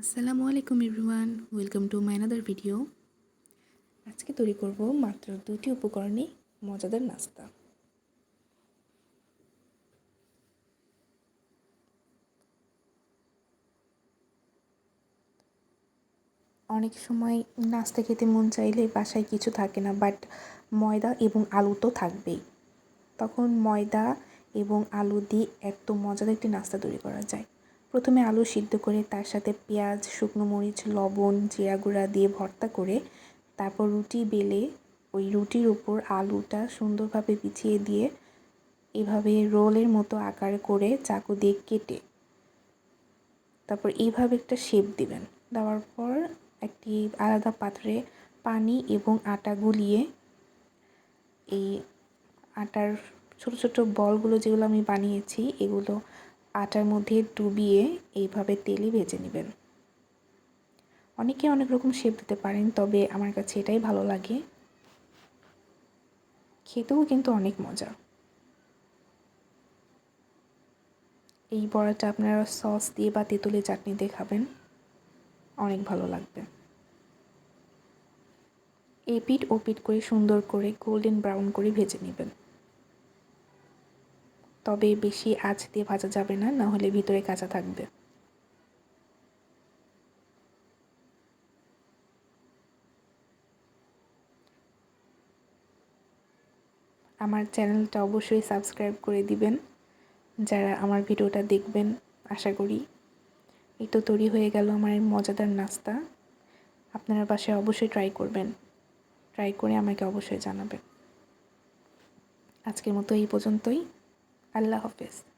আসসালামু আলাইকুম everyone, welcome to my another video. আজকে তৈরি করব মাত্র দুটি উপকরণে মজাদার নাস্তা। অনেক সময় নাস্তা খেতে মন চাইলে বাসায় কিছু থাকে না, বাট ময়দা এবং আলু তো থাকবেই। তখন ময়দা এবং আলু দিয়ে এত মজাদার একটি নাস্তা তৈরি করা যায়। প্রথমে আলু সিদ্ধ করে তার সাথে পেঁয়াজ, শুকনো মরিচ, লবণ, জিরা গুঁড়া দিয়ে ভর্তা করে তারপর রুটি বেলে ওই রুটির উপর আলুটা সুন্দরভাবে বিছিয়ে দিয়ে এভাবে রোলের মতো আকার করে চাকু দিয়ে কেটে তারপর এইভাবে একটা শেপ দিবেন। দেওয়ার পর একটি আলাদা পাত্রে পানি এবং আটা গুলিয়ে এই আটার ছোট ছোট বলগুলো যেগুলো আমি বানিয়েছি এগুলো আটার মধ্যে ডুবিয়ে এইভাবে তেলে ভেজে নেবেন। অনেকে অনেক রকম শেপ দিতে পারেন, তবে আমার কাছে এটাই ভালো লাগে। খেতেও কিন্তু অনেক মজা। এই বড়াটা আপনারা সস দিয়ে বা তেঁতুলের চাটনি দিয়ে খাবেন। অনেক ভালো লাগবে। এপিট ওপিট করে সুন্দর করে গোল্ডেন ব্রাউন করে ভেজে নেবেন। তবে বেশি আঁচ দিয়ে ভাজা যাবে না না হলে ভিতরে কাঁচা থাকবে। আমার চ্যানেলটা অবশ্যই সাবস্ক্রাইব করে দিবেন। যারা আমার ভিডিওটা দেখবেন, আশা করি এই তো তৈরি হয়ে গেল আমার মজাদার নাস্তা। আপনারা বাসায় অবশ্যই ট্রাই করবেন। ট্রাই করে আমাকে অবশ্যই জানাবেন। আজকের মতো এই পর্যন্তই। আল্লাহ হাফেজ।